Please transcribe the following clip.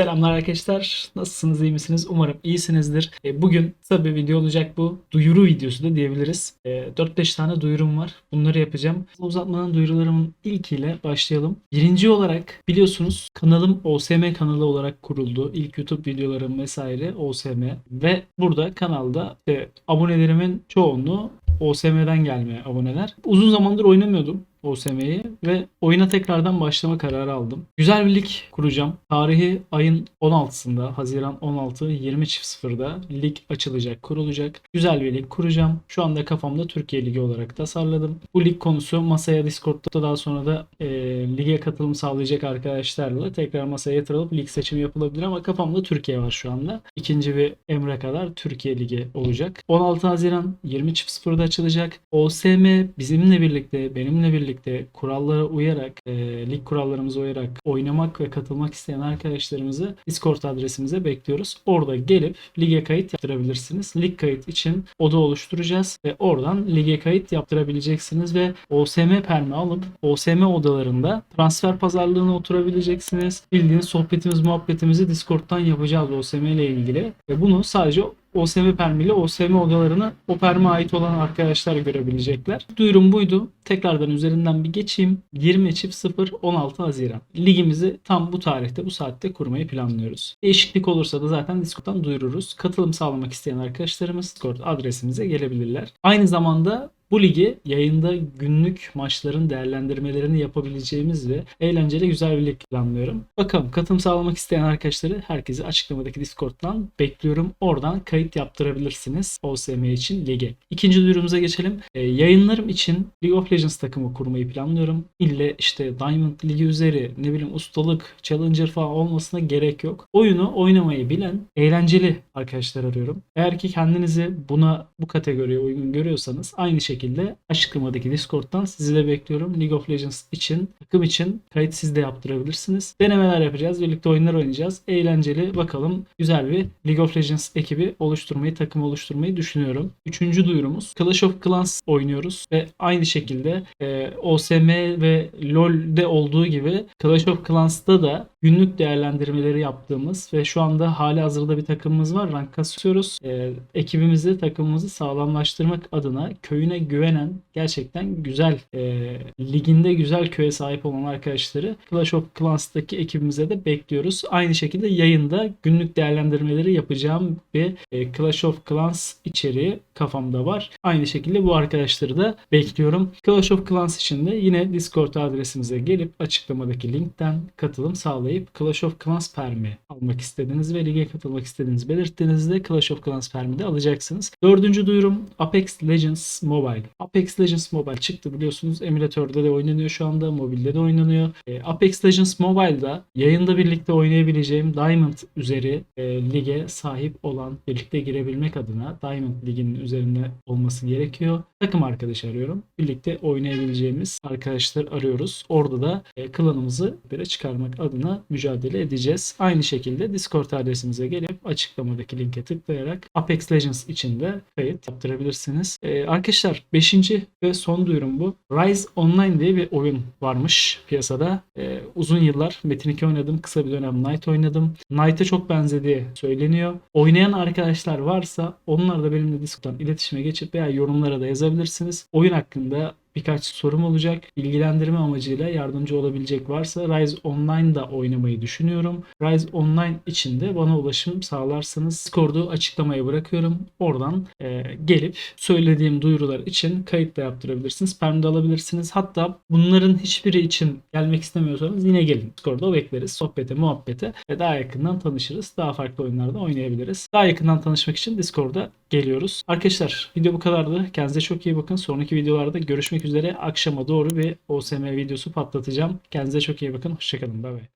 Selamlar arkadaşlar. Nasılsınız, iyi misiniz? Umarım iyisinizdir. E, Bugün kısa bir video olacak bu. Duyuru videosu da diyebiliriz. E, 4-5 tane duyurum var. Bunları yapacağım. Uzatmadan duyurularımın ilkiyle başlayalım. Birinci olarak biliyorsunuz kanalım OSM kanalı olarak kuruldu. İlk YouTube videolarım vesaire OSM. Ve burada kanalda e, abonelerimin çoğunluğu OSM'den gelme aboneler. Uzun zamandır oynamıyordum OSM'yi ve oyuna tekrardan başlama kararı aldım. Güzel bir lig kuracağım. Tarihi ayın 16'sında Haziran 16 20.00'da lig açılacak, kurulacak. Güzel bir lig kuracağım. Şu anda kafamda Türkiye Ligi olarak tasarladım. Bu lig konusu masaya Discord'da daha sonra da e, lige katılım sağlayacak arkadaşlarla tekrar masaya yatırılıp lig seçimi yapılabilir ama kafamda Türkiye var şu anda. İkinci bir emre kadar Türkiye Ligi olacak. 16 Haziran 20.00'da açılacak. OSM bizimle birlikte, benimle birlikte kurallara uyarak, e, lig kurallarımıza uyarak oynamak ve katılmak isteyen arkadaşlarımızı Discord adresimize bekliyoruz. Orada gelip lige kayıt yaptırabilirsiniz. Lig kayıt için oda oluşturacağız ve oradan lige kayıt yaptırabileceksiniz ve OSM permi alıp OSM odalarında transfer pazarlığına oturabileceksiniz. Bildiğiniz sohbetimiz, muhabbetimizi Discord'dan yapacağız OSM ile ilgili ve bunu sadece OSM permiyle OSM odalarını o perme ait olan arkadaşlar görebilecekler. Duyurum buydu. Tekrardan üzerinden bir geçeyim. 20 çift 0 16 Haziran. Ligimizi tam bu tarihte bu saatte kurmayı planlıyoruz. Değişiklik olursa da zaten Discord'dan duyururuz. Katılım sağlamak isteyen arkadaşlarımız Discord adresimize gelebilirler. Aynı zamanda bu ligi yayında günlük maçların değerlendirmelerini yapabileceğimiz ve eğlenceli güzel bir lig planlıyorum. Bakalım katılım sağlamak isteyen arkadaşları herkesi açıklamadaki Discord'dan bekliyorum. Oradan kayıt yaptırabilirsiniz OSM için lige. İkinci duyurumuza geçelim. Ee, yayınlarım için League of Legends takımı kurmayı planlıyorum. İlle işte Diamond Ligi üzeri ne bileyim ustalık, Challenger falan olmasına gerek yok. Oyunu oynamayı bilen eğlenceli arkadaşlar arıyorum. Eğer ki kendinizi buna bu kategoriye uygun görüyorsanız aynı şekilde açıklamadaki Discord'dan sizi de bekliyorum. League of Legends için, takım için kayıt siz de yaptırabilirsiniz. Denemeler yapacağız. Birlikte oyunlar oynayacağız. Eğlenceli bakalım güzel bir League of Legends ekibi oluşturmayı, takım oluşturmayı düşünüyorum. Üçüncü duyurumuz Clash of Clans oynuyoruz ve aynı şekilde e, OSM ve LoL'de olduğu gibi Clash of Clans'ta da günlük değerlendirmeleri yaptığımız ve şu anda hali hazırda bir takımımız var. Rank kasıyoruz. E, ekibimizi, takımımızı sağlamlaştırmak adına köyüne güvenen gerçekten güzel e, liginde güzel köye sahip olan arkadaşları Clash of Clans'taki ekibimize de bekliyoruz. Aynı şekilde yayında günlük değerlendirmeleri yapacağım bir e, Clash of Clans içeriği kafamda var. Aynı şekilde bu arkadaşları da bekliyorum. Clash of Clans için de yine Discord adresimize gelip açıklamadaki linkten katılım sağlayıp Clash of Clans permi almak istediğiniz ve lige katılmak istediğinizi belirttiğinizde Clash of Clans permi de alacaksınız. Dördüncü duyurum Apex Legends Mobile. Apex Legends Mobile çıktı biliyorsunuz. Emülatörde de oynanıyor şu anda. Mobilde de oynanıyor. E, Apex Legends Mobile'da yayında birlikte oynayabileceğim Diamond üzeri e, lige sahip olan birlikte girebilmek adına Diamond liginin üzerinde olması gerekiyor. Takım arkadaş arıyorum. Birlikte oynayabileceğimiz arkadaşlar arıyoruz. Orada da e, klanımızı bir çıkarmak adına mücadele edeceğiz. Aynı şekilde Discord adresimize gelip açıklamadaki linke tıklayarak Apex Legends için de kayıt yaptırabilirsiniz. E, arkadaşlar 5. ve son duyurum bu. Rise Online diye bir oyun varmış piyasada. E, uzun yıllar Metin 2 oynadım. Kısa bir dönem Knight oynadım. Knight'a çok benzediği söyleniyor. Oynayan arkadaşlar varsa onlar da benimle Discord'dan iletişime geçip veya yorumlara da yazabilirsiniz. Oyun hakkında birkaç sorum olacak. Bilgilendirme amacıyla yardımcı olabilecek varsa Rise Online'da oynamayı düşünüyorum. Rise Online için de bana ulaşım sağlarsanız Discord'u açıklamaya bırakıyorum. Oradan e, gelip söylediğim duyurular için kayıt da yaptırabilirsiniz. Perm de alabilirsiniz. Hatta bunların hiçbiri için gelmek istemiyorsanız yine gelin. Discord'da bekleriz. Sohbete, muhabbete ve daha yakından tanışırız. Daha farklı oyunlarda oynayabiliriz. Daha yakından tanışmak için Discord'a geliyoruz. Arkadaşlar video bu kadardı. Kendinize çok iyi bakın. Sonraki videolarda görüşmek üzere. Akşama doğru bir OSM videosu patlatacağım. Kendinize çok iyi bakın. Hoşçakalın. Bay bay.